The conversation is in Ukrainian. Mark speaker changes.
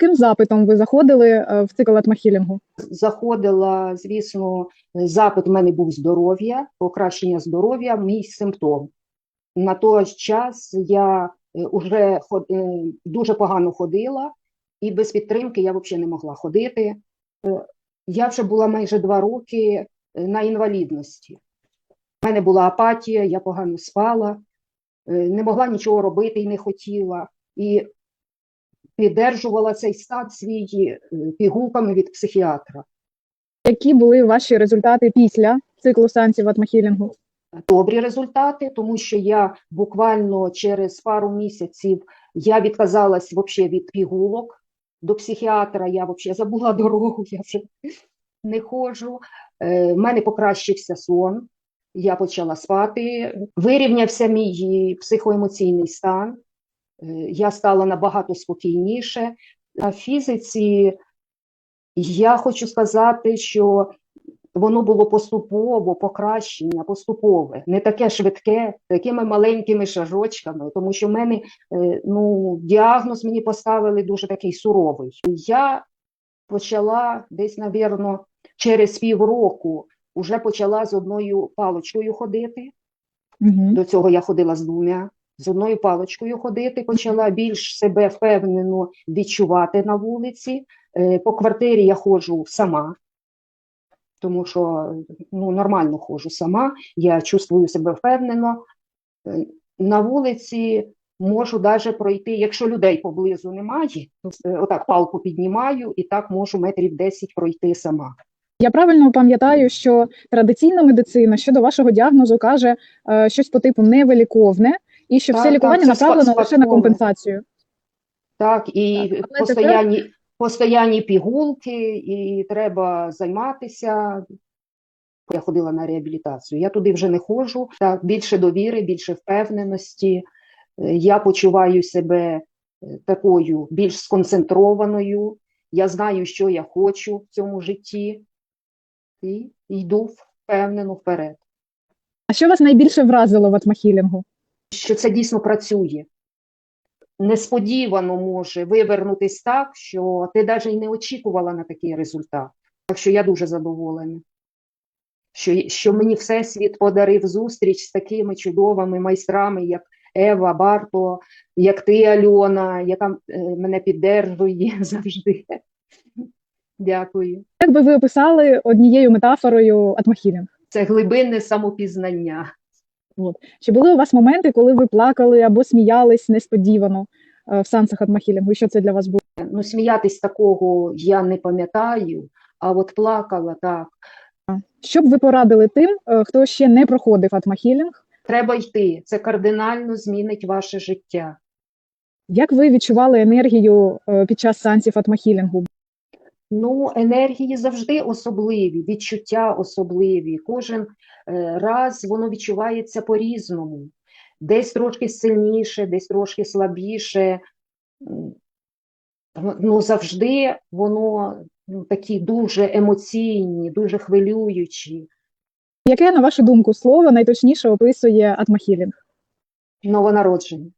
Speaker 1: Яким запитом ви заходили е, в цикл атмахілінгу?
Speaker 2: заходила, звісно, запит у мене був здоров'я, покращення здоров'я, мій симптом. На той час я вже дуже погано ходила, і без підтримки я взагалі не могла ходити. Е, Я вже була майже два роки е, на інвалідності. У мене була апатія, я погано спала, е, не могла нічого робити і не хотіла. І піддержувала цей стан свій е, пігулками від психіатра.
Speaker 1: Які були ваші результати після циклу сеансів атмахілінгу?
Speaker 2: добрі результати, тому що я буквально через пару місяців я відказалась вообще від пігулок до психіатра. Я взагалі забула дорогу, я вже не ходжу. Е, в мене покращився сон, я почала спати, вирівнявся мій психоемоційний стан. Е, я стала набагато спокійніше. На фізиці я хочу сказати, що воно було поступово покращення, поступове, не таке швидке, такими маленькими шажочками, тому що в мене е, ну, діагноз мені поставили дуже такий суровий. Я почала десь, навірно, через півроку вже почала з одною паличкою ходити.
Speaker 1: Угу.
Speaker 2: До цього я ходила з двома. З одною паличкою ходити, почала більш себе впевнено відчувати на вулиці. Е, По квартирі я ходжу сама, тому що ну, нормально ходжу сама, я чувствую себе впевнено. Е, На вулиці можу навіть пройти, якщо людей поблизу немає, отак палку піднімаю і так можу метрів 10 пройти сама.
Speaker 1: Я правильно пам'ятаю, що традиційна медицина щодо вашого діагнозу каже е, щось по типу невиліковне, і що
Speaker 2: Так,
Speaker 1: все лікування
Speaker 2: це
Speaker 1: направлено лише на компенсацію.
Speaker 2: Так, і
Speaker 1: Так,
Speaker 2: постоянні, постоянні пігулки, і треба займатися. Я ходила на реабілітацію. Я туди вже не ходжу. Так, більше довіри, більше впевненості. Е, Я почуваю себе е, такою більш сконцентрованою. Я знаю, що я хочу в цьому житті, і йду впевнено вперед.
Speaker 1: А що вас найбільше вразило в атмахілінгу?
Speaker 2: Що це дійсно працює. Несподівано може вивернутись так, що ти навіть і не очікувала на такий результат. Так що я дуже задоволена, що, що мені Всесвіт подарив зустріч з такими чудовими майстрами, як Ева Барто, як ти, Альона, яка е, мене піддержує завжди. Дякую.
Speaker 1: Як би ви описали однією метафорою атмахілінг?
Speaker 2: Це глибинне самопізнання.
Speaker 1: Чи були у вас моменти, коли ви плакали або сміялись несподівано е, в сеансах атмахілінгу? І Що це для вас було?
Speaker 2: Ну, сміятись такого я не пам'ятаю, а от плакала так.
Speaker 1: Що б ви порадили тим, е, хто ще не проходив атмахілінг?
Speaker 2: Треба йти. Це кардинально змінить ваше життя.
Speaker 1: Як ви відчували енергію е, під час сеансів атмахілінгу?
Speaker 2: Ну, енергії завжди особливі, відчуття особливі. Кожен е, раз воно відчувається по-різному. Десь трошки сильніше, десь трошки слабіше. Ну, завжди воно ну, такі дуже емоційні, дуже хвилюючі.
Speaker 1: Яке, на вашу думку, слово найточніше описує атмахілінг?
Speaker 2: Новонародження.